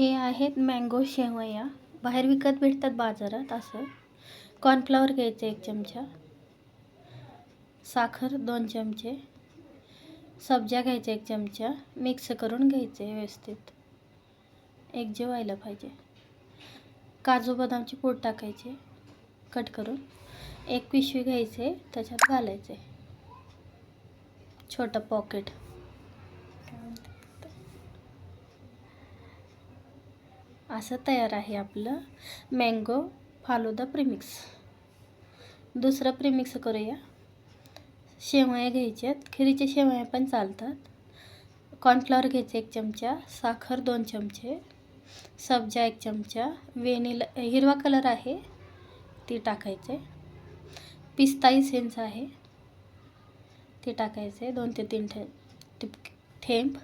हे आहेत मँगो शेवया. बाहेर विकत भेटतात बाजारात असं. कॉर्नफ्लॉवर घ्यायचं एक चमचा. साखर दोन चमचे. सब्जा घ्यायचा एक चमचा. मिक्स करून घ्यायचे व्यवस्थित. एक जे व्हायला पाहिजे. काजू बदामची पूड टाकायचे. कट करून. एक पिशवी घ्यायचे त्याच्यात घालायचे. छोटं पॉकेट असं तयार आहे आपलं. मँगो फालुदा प्रिमिक्स दुसरं प्रिमिक्स करूया. शेवया घ्यायच्यात. खिरीचे शेवया पण चालतात. कॉर्नफ्लॉवर घ्यायचे एक चमचा. साखर दोन चमचे. सब्जा एक चमचा. वेनिला हिरवा कलर आहे. ती टाकायचे. पिस्ताई सेन्स आहे. ते टाकायचे. दोन ते तीन ठे टिप थेंब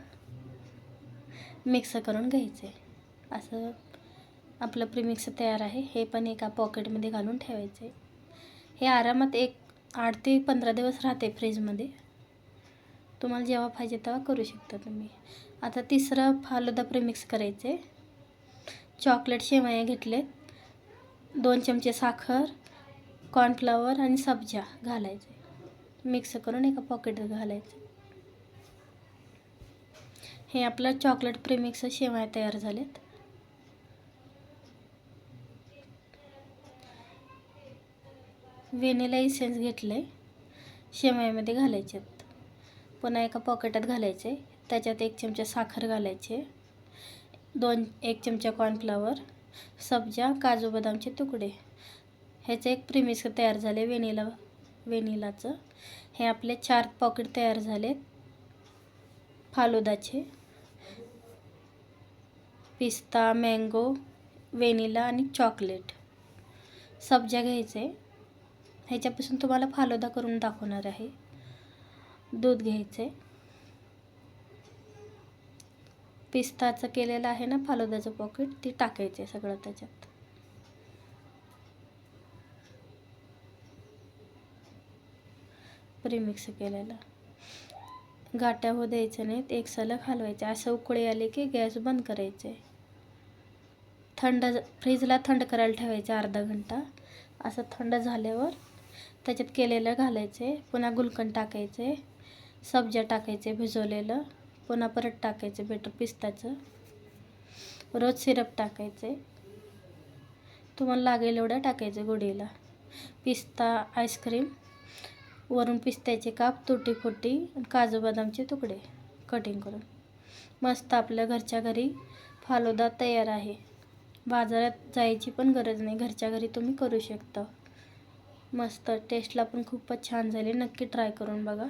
मिक्स करून घ्यायचे. असं आपलं प्रीमिक्स तयार आहे. हे पण एका पॉकेटमध्ये घालून ठेवायचं आहे हे आरामात एक आठ ते पंधरा दिवस राहते फ्रीजमध्ये तुम्हाला जेव्हा पाहिजे तेव्हा करू शकता तुम्ही. आता तिसरं फालुदा प्रीमिक्स करायचे चॉकलेट शेवया घेतले दोन चमचे साखर कॉर्नफ्लॉवर आणि सब्जा घालायचे. मिक्स करून एका पॉकेटात घालायचे. हे आपलं चॉकलेट प्रीमिक्स शेवया तयार झालेत. व्हेनिला इसेन्स घेतलं आहे शेवयामध्ये घालायचे पुन्हा एका पॉकेटात घालायचे. त्याच्यात एक चमचा साखर घालायचे. दोन एक चमचा कॉर्नफ्लॉवर सब्जा काजू बदामचे तुकडे. ह्याचं एक प्रिमिस तयार झाले वेनिला वेनिलाचं. हे आपले चार पॉकेट तयार झाले फालुदाचे. पिस्ता मँगो वेनिला आणि चॉकलेट सब्जा घ्यायचे ह्याच्यापासून तुम्हाला फालोदा करून दाखवणार आहे. दूध घ्यायचे पिस्ताचं केलेलं आहे ना फालुदाचं पॉकेट ते टाकायचे सगळं त्याच्यात. प्रीमिक्स केलेलं. गाट्या हो द्यायचं नाहीत एक सलग हलवायचे. असं उकळी आले की गॅस बंद करायचे. थंड फ्रीजला थंड करायला ठेवायचे अर्धा घंटा. असं थंड झाल्यावर त्याच्यात केलेलं घालायचे पुन्हा गुलकंद टाकायचे सब्जा टाकायचे भिजवलेलं पुन्हा परत टाकायचे बेटर पिस्ताचं. रोज सिरप टाकायचे. तुम्हाला लागेल एवढं टाकायचं गोडीला. पिस्ता आईस्क्रीम वरून पिस्त्याचे काप तुटी फुटी काजू बदामचे तुकडे कटिंग करून. मस्त आपल्या घरच्या घरी फालुदा तयार आहे. बाजारात जायची पण गरज नाही घरच्या घरी तुम्ही करू शकता. मस्त. टेस्टला पण खूपच छान झाली. नक्की ट्राय करून बघा.